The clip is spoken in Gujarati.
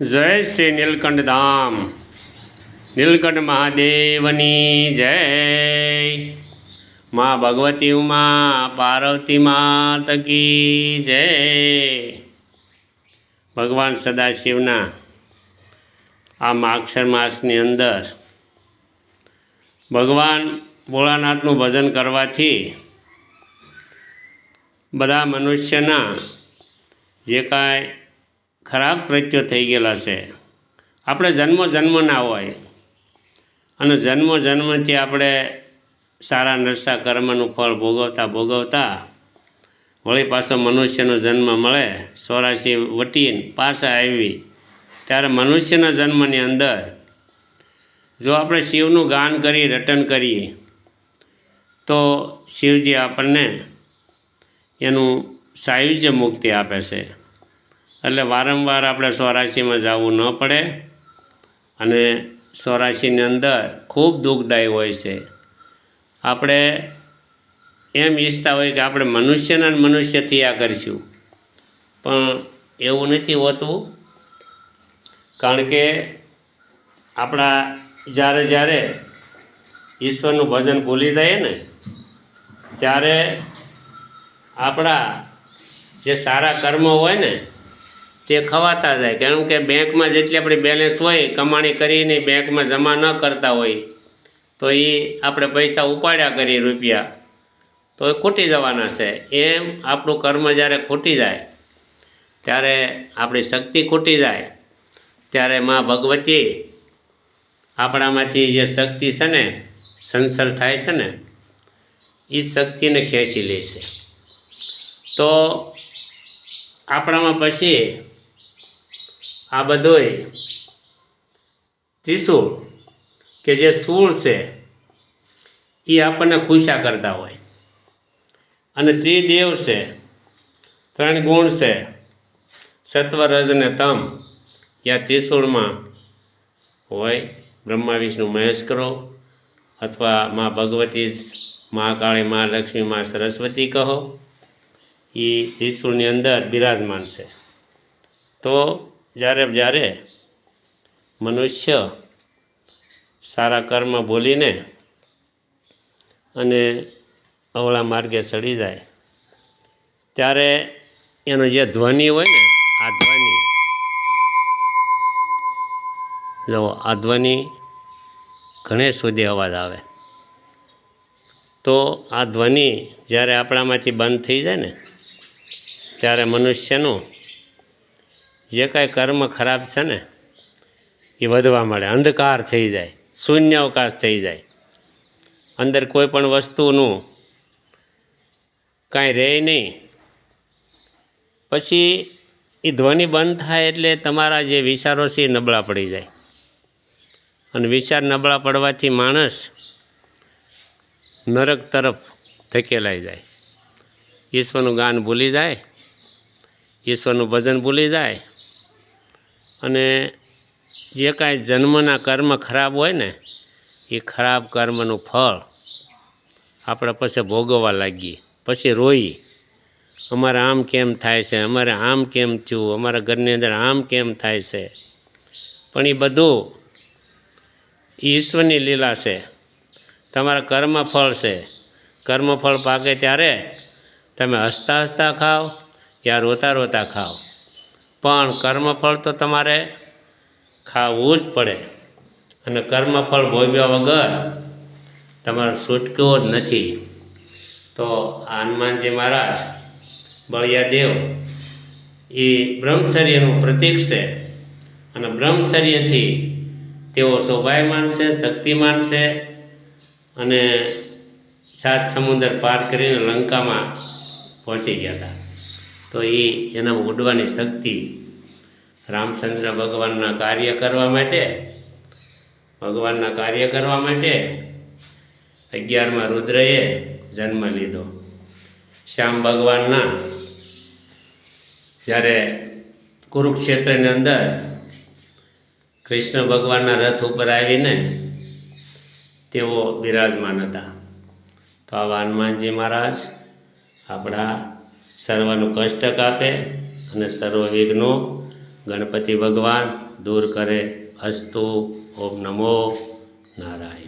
જય શ્રી નીલકંઠ ધામ નીલકંઠ મહાદેવની જય. મા ભગવતી ઉમા, પાર્વતી માત કી જય. ભગવાન સદાશિવના આ માક્ષર માસની અંદર ભગવાન ભોળાનાથનું ભજન કરવાથી બધા મનુષ્યના જે કાંઈ ખરાબ પ્રત્યો થઈ ગયેલા છે. આપણે જન્મ જન્મના હોય. અને જન્મ જન્મથી આપણે સારા નરસા કર્મનું ફળ ભોગવતા ભોગવતા વળી પાછો મનુષ્યનો જન્મ મળે. ચોરાશી વટીને પાછા આવી. ત્યારે મનુષ્યના જન્મની અંદર જો આપણે શિવનું ગાન કરી રટન કરીએ, તો શિવજી આપણને એનું સાયુજ્ય મુક્તિ આપે છે. એટલે વારંવાર આપણે ચોરાશીમાં જવું ન પડે અને ચોરાશીની અંદર ખૂબ દુઃખદાયી હોય છે. આપણે એમ ઈચ્છતા હોય કે આપણે મનુષ્યના મનુષ્યથી આ કરીશું. પણ એવું નથી હોતું, કારણ કે આપણા જ્યારે જ્યારે ઈશ્વરનું ભજન ભૂલી જઈએ ને, ત્યારે આપણા જે સારા કર્મો હોય ને તે ખવાતા જાય. કારણ કે બેંકમાં જેટલી આપણી બેલેન્સ હોય, કમાણી કરીને બેંકમાં જમા ન કરતા હોય, તો એ આપણે પૈસા ઉપાડ્યા કરીએ રૂપિયા, તો એ ખૂટી જવાના છે. એમ આપણું કર્મ જ્યારે ખૂટી જાય, ત્યારે આપણી શક્તિ ખૂટી જાય, ત્યારે મા ભગવતી આપણામાંથી જે શક્તિ છે ને, સંસર થાય છે ને એ શક્તિને ખેંચી લે છે. તો આપણામાં પછી આ બધોય ત્રિશુળ કે જે સૂળ છે એ આપણને ખુશા કરતા હોય. અને ત્રિદેવ છે, ત્રણ ગુણ છે સત્વ રજ અને તમ યા ત્રિશુળમાં હોય. બ્રહ્મા વિષ્ણુ મહેશ કરો, અથવા મા ભગવતી મહાકાળી મા લક્ષ્મી, મા સરસ્વતી કહો. એ ત્રિશુળની અંદર બિરાજમાન છે. તો જ્યારે જ્યારે મનુષ્ય સારા કર્મ બોલીને અને અવળા માર્ગે ચડી જાય, ત્યારે એનો જે ધ્વનિ હોય ને, આ ધ્વનિ. જો આ ધ્વનિ ઘણે સુધી અવાજ આવે. તો આ ધ્વનિ જ્યારે આપણામાંથી બંધ થઈ જાય ને, ત્યારે મનુષ્યનું જે કાંઈ કર્મ ખરાબ છે ને, એ વધવા મળે અંધકાર થઈ જાય શૂન્યાવકાશ થઈ જાય. અંદર કોઈ પણ વસ્તુનું કાંઈ રહે નહીં. પછી એ ધ્વનિ બંધ થાય એટલે તમારા જે વિચારો છે એ નબળા પડી જાય. અને વિચાર નબળા પડવાથી માણસ નરક તરફ ધકેલાઈ જાય. ઈશ્વરનું ગાન ભૂલી જાય, ઈશ્વરનું ભજન ભૂલી જાય અને જે કાંઈ જન્મના કર્મ ખરાબ હોય ને, એ ખરાબ કર્મનું ફળ આપણે પછી ભોગવવા લાગીએ. પછી રોઈ અમારે આમ કેમ થાય છે? અમારે આમ કેમ થયું? અમારા ઘરની અંદર આમ કેમ થાય છે? પણ એ બધું ઈશ્વરની લીલા છે. તમારા કર્મફળ છે. કર્મફળ પાકે ત્યારે તમે હસતા હસતા ખાઓ યા રોતા રોતા ખાઓ? પણ કર્મફળ તો તમારે ખાવું જ પડે. અને કર્મફળ ભોગવ્યા વગર તમારો છૂટકો જ નથી. તો હનુમાનજી મહારાજ, બળિયાદેવ એ બ્રહ્મચર્યનું પ્રતીક છે. અને બ્રહ્મચર્યથી તેઓ શોભાયમાન છે, શક્તિમાન છે. અને સાત સમુદ્ર પાર કરીને લંકામાં પહોંચી ગયા હતા. તો એ એના ઉડવાની શક્તિ રામચંદ્ર ભગવાનના કાર્ય કરવા માટે, ભગવાનના કાર્ય કરવા માટે અગિયારમાં રુદ્રએ જન્મ લીધો. શ્યામ ભગવાનના જ્યારે કુરુક્ષેત્રની અંદર કૃષ્ણ ભગવાનના રથ ઉપર આવીને તેઓ બિરાજમાન હતા. તો આવા હનુમાનજી મહારાજ, આપણા સર્વનું કષ્ટ આપે અને સર્વ વિઘ્નો ગણપતિ ભગવાન દૂર કરે. અસ્તુ ઓમ નમો નારાયણ.